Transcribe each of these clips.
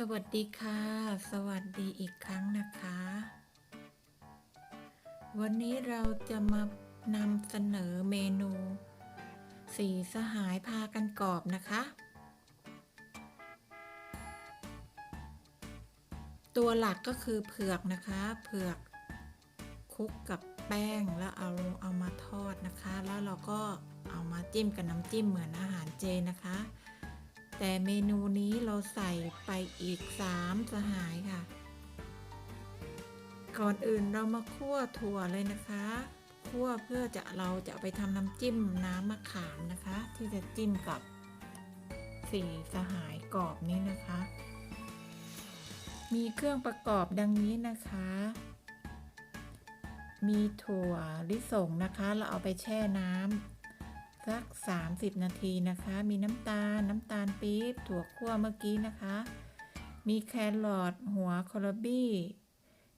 สวัสดีค่ะ สวัสดีอีกครั้งนะคะ วันนี้เราจะมานำเสนอเมนู สีสหายพากันกรอบนะคะ ตัวหลักก็คือเผือกนะคะ เผือกคลุกกับแป้งแล้วเอาเอามาทอดนะคะ แล้วเราก็เอามาจิ้มกับน้ำจิ้มเหมือนอาหารเจนะคะ แต่เมนูนี้เราใส่ไปอีก 3 สหายค่ะ ก่อนอื่นเรามาคั่วถั่วเลยนะคะ คั่วเพื่อจะเราจะไปทำน้ำจิ้มน้ำมะขามนะคะ ที่จะจิ้มกับสี่สหายกรอบนี้นะคะ มีเครื่องประกอบดังนี้นะคะ มีถั่วลิสงนะคะ เราเอาไปแช่น้ำ สัก 30 นาทีนะคะ มีน้ำตาลน้ำตาลปี๊บถั่วคั่วเมื่อกี้นะคะ มีแครอทหัวคอร์บี้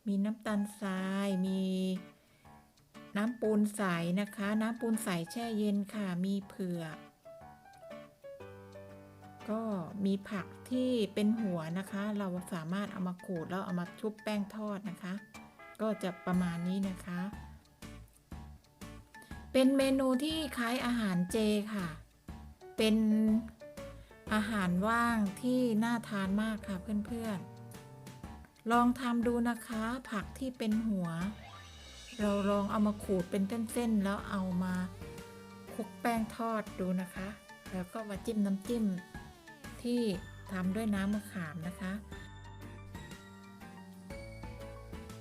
มีน้ำตาลทราย มีน้ำปูนใสนะคะ น้ำปูนใสแช่เย็นค่ะ มีเผือก ก็มีผักที่เป็นหัวนะคะ เราสามารถเอามาขูดแล้วเอามาชุบแป้งทอดนะคะ ก็จะประมาณนี้นะคะ เป็นเมนูที่คล้ายอาหารเจค่ะ เป็นอาหารว่างที่น่าทานมากค่ะเพื่อนๆ ลองทำดูนะคะ ผักที่เป็นหัว เราลองเอามาขูดเป็นเส้นๆ แล้วเอามาคลุกแป้งทอดดูนะคะ แล้วก็มาจิ้มน้ำจิ้มที่ทำด้วยน้ำมะขามนะคะ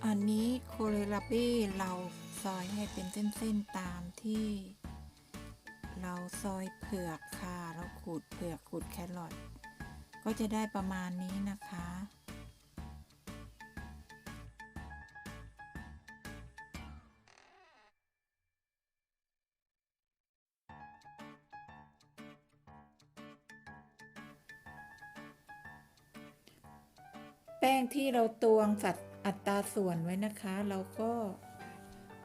อันนี้โคเรลาบี้เรา ซอยให้เป็นเส้นๆตามที่ เราซอยเผือกค่ะ เราขูดเผือกขูดแครอทก็จะได้ประมาณนี้นะคะแป้งที่เราตวงสัดอัตราส่วนไว้นะคะ เราก็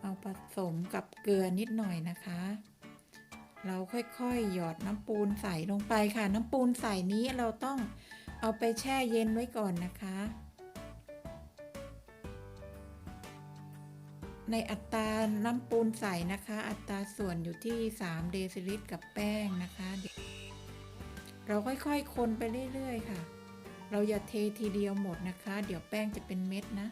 เอาผสมกับเกลือนิดหน่อยนะคะ เราค่อยๆ หยอดน้ำปูนใส่ลงไปค่ะ น้ำปูนใส่นี้เราต้องเอาไปแช่เย็นไว้ก่อนนะคะ ในอัตราน้ำปูนใส่นะคะ อัตราส่วนอยู่ที่ 3 เดซิลิตรกับแป้งนะคะเราค่อยๆ คนไปเรื่อยๆ ค่ะ เราอย่าเททีเดียวหมดนะคะ เดี๋ยวแป้งจะเป็นเม็ดนะ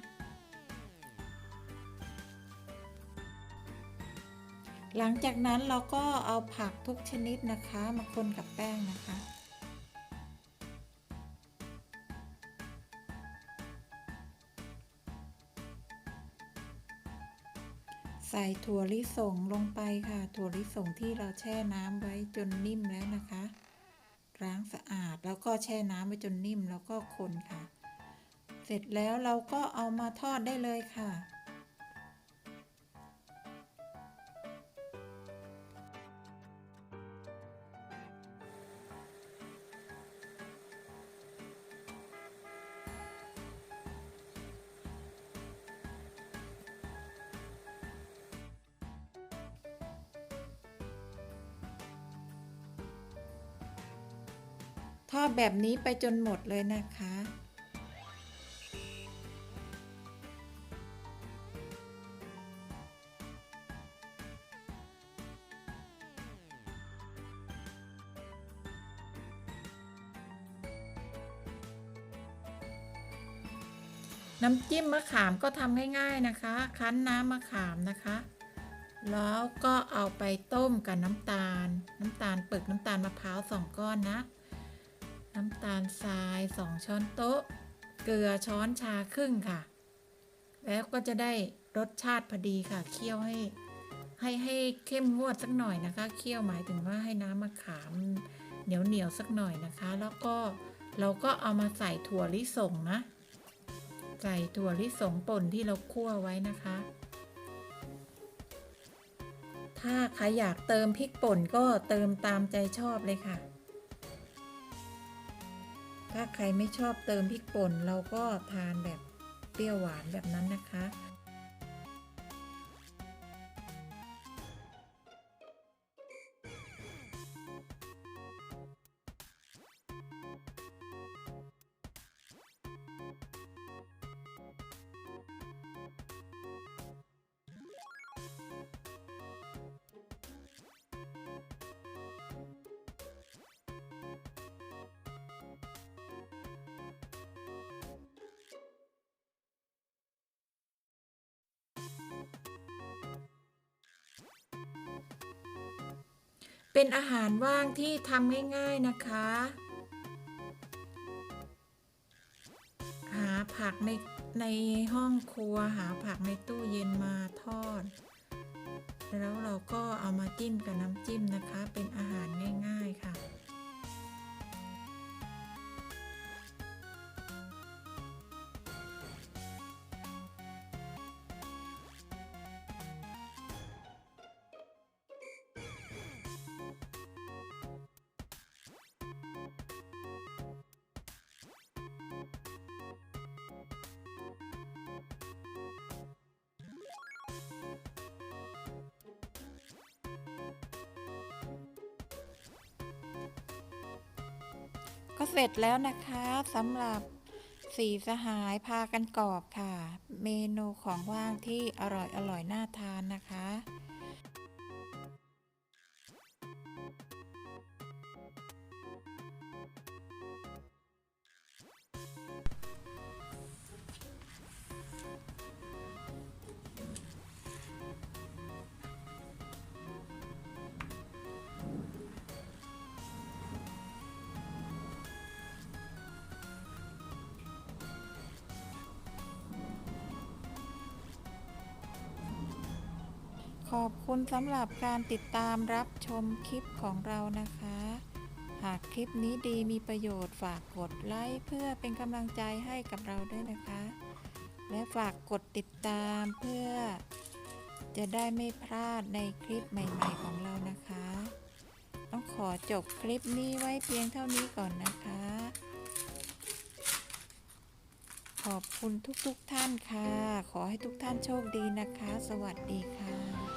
หลังจากนั้นเราก็เอาผักทุกชนิดนะคะ มาคนกับแป้งนะคะ ใส่ถั่วลิสงลงไปค่ะ ถั่วลิสงที่เราแช่น้ำไว้จนนิ่มแล้วนะคะ ล้างสะอาดแล้วก็แช่น้ำไว้จนนิ่มแล้วก็คนค่ะ เสร็จแล้วเราก็เอามาทอดได้เลยค่ะ ทอดแบบนี้ไปจนหมดเลยนะคะ น้ำจิ้มมะขามก็ทำง่ายๆนะคะ คั้นน้ำมะขามนะคะ แล้วก็เอาไปต้มกับน้ำตาล น้ำตาลปึกน้ำตาลมะพร้าวสองก้อนนะ น้ำตาลทราย 2 ช้อนโต๊ะ เกลือช้อนชาครึ่งค่ะ แล้วก็จะได้รสชาติพอดีค่ะ เคี่ยวให้ให้ให้เข้มงวดสักหน่อยนะคะ เคี่ยวหมายถึงว่าให้น้ำมะขามเหนียวเหนียวสักหน่อยนะคะ แล้วก็เราก็เอามาใส่ถั่วลิสงนะ ใส่ถั่วลิสงป่นที่เราคั่วไว้นะคะ ถ้าใครอยากเติมพริกป่นก็เติมตามใจชอบเลยค่ะ ถ้าใครไม่ชอบเติมพริกป่น เราก็ทานแบบเปรี้ยวหวานแบบนั้นนะคะ เป็นอาหารว่างที่ทำง่ายๆนะคะ หาผักในในห้องครัวหาผักในตู้เย็นมาทอด แล้วเราก็เอามาจิ้มกับน้ำจิ้มนะคะ เป็นอาหารง่ายๆค่ะ ก็เสร็จแล้วนะคะสำหรับสีสหายพากันกรอบค่ะ เมนูของว่างที่อร่อยอร่อยน่าทานนะคะ ขอบคุณสำหรับการติดตามรับชมคลิปของเรานะคะ หากคลิปนี้ดีมีประโยชน์ฝากกดไลค์เพื่อเป็นกำลังใจให้กับเราด้วยนะคะ และฝากกดติดตามเพื่อ จะได้ไม่พลาดในคลิปใหม่ ๆ ของเรานะคะ ต้องขอจบคลิปนี้ไว้เพียงเท่านี้ก่อนนะคะ ขอบคุณทุกๆทท่านค่ะ ขอให้ทุกท่านโชคดีนะคะ สวัสดีค่ะ